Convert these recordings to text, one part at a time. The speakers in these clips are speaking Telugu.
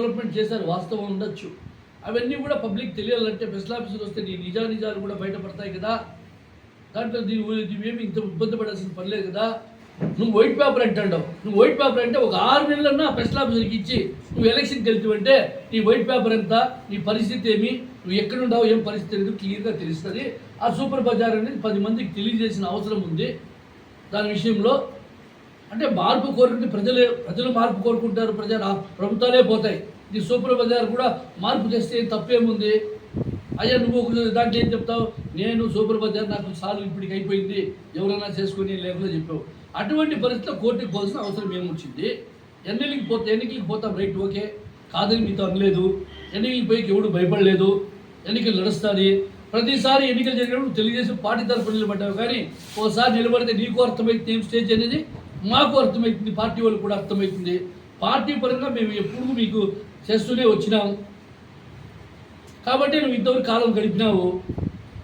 డెవలప్మెంట్ చేశారు వాస్తవం ఉండొచ్చు. అవన్నీ కూడా పబ్లిక్ తెలియాలంటే స్పెషల్ ఆఫీసర్ వస్తే నీ నిజానిజాలు కూడా బయటపడతాయి కదా. దాంట్లో దీని నువ్వేమి ఇంత ఇబ్బంది పడాల్సిన పర్లేదు కదా. నువ్వు వైట్ పేపర్ అంటావు. నువ్వు వైట్ పేపర్ అంటే ఒక ఆరు నెలలన్నా స్పెషల్ ఆఫీసర్కి ఇచ్చి నువ్వు ఎలక్షన్కి వెళ్తావంటే నీ వైట్ పేపర్ ఎంత నీ పరిస్థితి ఏమి నువ్వు ఎక్కడున్నావు ఏం పరిస్థితి అనేది క్లియర్గా తెలుస్తుంది. ఆ సూపర్ బజార్ అనేది పది మందికి తెలియజేసిన అవసరం ఉంది. దాని విషయంలో అంటే మార్పు కోరుకుంటే ప్రజలే ప్రజలు మార్పు కోరుకుంటారు ప్రజలు ఆ ప్రభుత్వాలే పోతాయి. ఇది సూపర్ బజార్ కూడా మార్పు చేస్తే తప్పేముంది? అయ్యా నువ్వు దాంట్లో ఏం చెప్తావు? నేను సూపర్ బజార్ నాకు సార్లు ఇప్పటికి అయిపోయింది. ఎవరైనా చేసుకొని లేకుండా చెప్పావు. అటువంటి పరిస్థితిలో కోర్టుకి పోవాల్సిన అవసరం ఏమొచ్చింది? ఎన్నికలకి పోతే ఎన్నికలకి పోతాం రైట్ ఓకే. కాదని మీతో అనలేదు. ఎన్నికలకి పోయి ఎవడు భయపడలేదు. ఎన్నికలు నడుస్తుంది ప్రతిసారి ఎన్నికలు జరిగినప్పుడు తెలుగుదేశం పార్టీ తరఫున నిలబడ్డావు. కానీ ఓసారి నిలబడితే నీకు అర్థమైతే ఏం స్టేజ్ అనేది? మాకు అర్థమవుతుంది పార్టీ వాళ్ళు కూడా అర్థమవుతుంది. పార్టీ పరంగా మేము ఎప్పుడు మీకు చేస్తూనే వచ్చినాం కాబట్టి నువ్వు ఇంతవరకు కాలం గడిపినావు.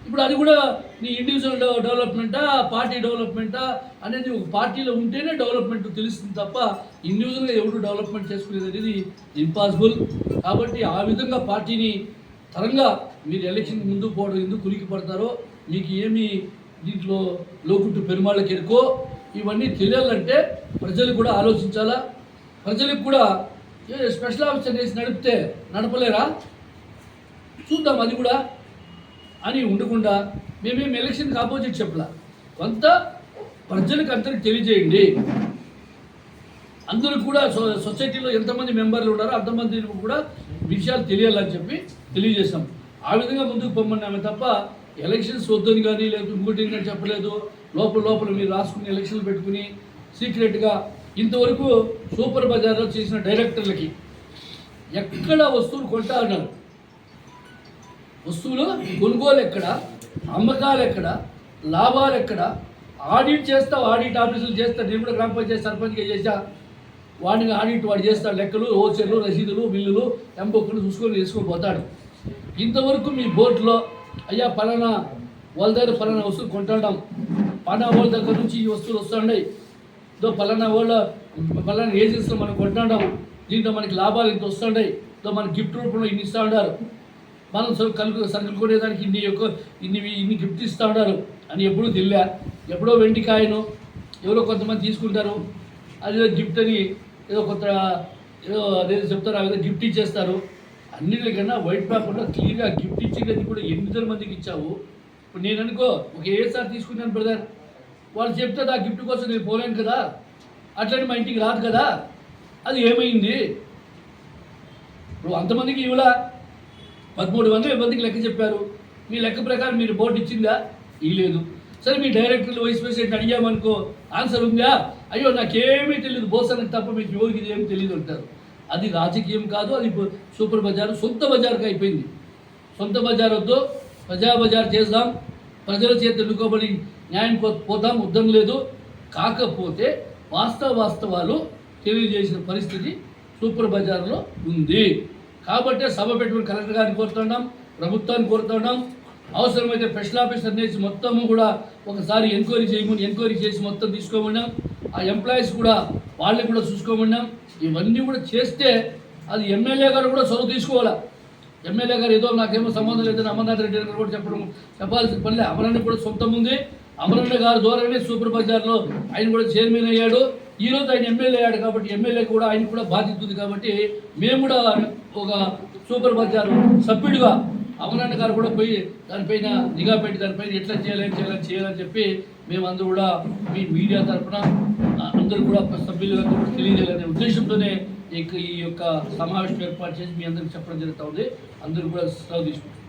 ఇప్పుడు అది కూడా నీ ఇండివిజువల్ డెవలప్మెంటా పార్టీ డెవలప్మెంటా అనేది ఒక పార్టీలో ఉంటేనే డెవలప్మెంట్ తెలుస్తుంది తప్ప ఇండివిజువల్గా ఎవరు డెవలప్మెంట్ చేసుకునేది అనేది ఇంపాసిబుల్ కాబట్టి ఆ విధంగా పార్టీని తరంగా మీరు ఎలక్షన్ ముందుకు పోవడం ఎందుకు కులికి పడతారో మీకు ఏమి దీంట్లో లోకుట్టు పెరుమాళ్ళకి ఎరుకో. ఇవన్నీ తెలియాలంటే ప్రజలు కూడా ఆలోచించాలా? ప్రజలకు కూడా స్పెషల్ ఆఫీసర్ వేసి నడిపితే నడపలేరా? చూద్దాం అది కూడా అని ఉండకుండా మేమేం ఎలక్షన్కి ఆపోజిట్ చెప్పలా. కొంత ప్రజలకు అందరికి తెలియజేయండి. అందరూ కూడా సొ- సొసైటీలో ఎంతమంది మెంబర్లు ఉన్నారో అంతమంది కూడా విషయాలు తెలియాలని చెప్పి తెలియజేశాం. ఆ విధంగా ముందుకు పొమ్మన్నామే తప్ప ఎలక్షన్స్ వద్దని కానీ లేదు ఇంకోటి చెప్పలేదు. లోపల లోపల మీరు రాసుకుని ఎలక్షన్లు పెట్టుకుని సీక్రెట్గా ఇంతవరకు సూపర్ బజార్లో చేసిన డైరెక్టర్లకి ఎక్కడ వస్తువులు కొంటా అన్నారు వస్తువులు కొనుగోలు ఎక్కడ? అమ్మకాలు ఎక్కడ? లాభాలు ఎక్కడ? ఆడిట్ చేస్తావు ఆడిట్ ఆఫీసులు చేస్తా నేను కూడా గ్రామ పంచాయతీ సర్పంచ్గా చేశా వాడిని ఆడిట్ వాడు చేస్తాడు లెక్కలు హోల్సేలు రసీదులు బిల్లులు ఎంబొక్కులు చూసుకొని తీసుకొని పోతాడు. ఇంతవరకు మీ బోర్డులో అయ్యా పలానా వాళ్ళ దగ్గర పలానా వస్తువులు కొంటాడాం. పలానా వాళ్ళ దగ్గర నుంచి ఈ వస్తువులు వస్తున్నాయి దో పలానా వాళ్ళ పలానా ఏజెన్సీలో మనం కొంటాడాం. దీంట్లో మనకి లాభాలు ఇంత వస్తున్నాయి దో మన గిఫ్ట్ రూపంలో ఇన్ని ఇస్తూ ఉన్నారు మనం కలుపు కలుగు సరుకులు కొనేదానికి ఇన్ని యొక్క ఇన్ని ఇన్ని గిఫ్ట్ ఇస్తూ ఉన్నారు అని ఎప్పుడూ తెలియా. ఎప్పుడో వెండి కాయను ఎవరో కొంతమంది తీసుకుంటారు. అదేదో గిఫ్ట్ అని ఏదో కొత్త ఏదో అదేదో చెప్తారు అదేదో గిఫ్ట్ ఇచ్చేస్తారు. అన్నిటికన్నా వైట్ పేపర్లో క్లియర్గా గిఫ్ట్ ఇచ్చేది కూడా ఎనిమిది మందికి ఇచ్చావు. ఇప్పుడు నేను అనుకో ఒక ఏసారి తీసుకున్నాను బ్రదర్ వాళ్ళు చెప్తే ఆ గిఫ్ట్ కోసం నేను పోలేను కదా. అట్లని మా ఇంటికి రాదు కదా. అది ఏమైంది? ఇప్పుడు అంతమందికి ఇవ్వలా? పదమూడు వందల మందికి లెక్క చెప్పారు. మీ లెక్క ప్రకారం మీరు బోర్డు ఇచ్చిందా? ఇవ్వలేదు సరే మీ డైరెక్టర్లు వైస్ ప్రెసిడెంట్ అడిగామనుకో ఆన్సర్ ఉందా? అయ్యో నాకేమీ తెలియదు బోస్ తప్ప మీకు యోగిది ఏమీ ఏమి తెలియదు అంటారు. అది రాజకీయం కాదు అది సూపర్ బజార్ సొంత బజార్కి అయిపోయింది. సొంత బజార్ వద్దు ప్రజా బజార్ చేద్దాం ప్రజల చేత ఎన్నుకోబడి న్యాయం పోతాం ఉద్దం లేదు. కాకపోతే వాస్తవ వాస్తవాలు తెలియజేసిన పరిస్థితి సూపర్ బజార్లో ఉంది. కాబట్టి సభ పెట్టుకుని కలెక్టర్ గారిని కోరుతున్నాం ప్రభుత్వాన్ని కోరుతున్నాం అవసరమైతే స్పెషల్ ఆఫీసర్ నేసి మొత్తము కూడా ఒకసారి ఎంక్వైరీ చేయమని ఎంక్వైరీ చేసి మొత్తం తీసుకోమన్నాం. ఆ ఎంప్లాయీస్ కూడా వాళ్ళని కూడా చూసుకోమన్నాం. ఇవన్నీ కూడా చేస్తే అది ఎమ్మెల్యే గారు కూడా చదువు తీసుకోవాలా? ఎమ్మెల్యే గారు ఏదో నాకేమో సంబంధం లేదని అమర్నాథ్ రెడ్డి గారు కూడా చెప్పడం చెప్పాల్సిన పనిలే అమరన్న కూడా సొంతం ఉంది. అమరన్న గారు ద్వారానే సూపర్ బజార్లో ఆయన కూడా చైర్మన్ అయ్యాడు. ఈరోజు ఆయన ఎమ్మెల్యే అయ్యాడు కాబట్టి ఎమ్మెల్యే కూడా ఆయన కూడా బాధ్యత ఉంది కాబట్టి మేము కూడా ఒక సూపర్ బజార్ సభ్యుడిగా అమరన్న గారు కూడా పోయి దానిపైన నిఘా పెట్టి దానిపైన ఎట్లా చేయాలి చేయాలని చేయాలని చెప్పి మేము అందరూ కూడా మీ మీడియా తరఫున అందరూ కూడా సభ్యులుగా కూడా తెలియజేయాలనే ఉద్దేశంతోనే ఈ ఈ యొక్క సమావేశం ఏర్పాటు చేసి మీ అందరికి చెప్పడం జరుగుతూ ఉంది. అందరూ కూడా సెలవు తీసుకుంటాం.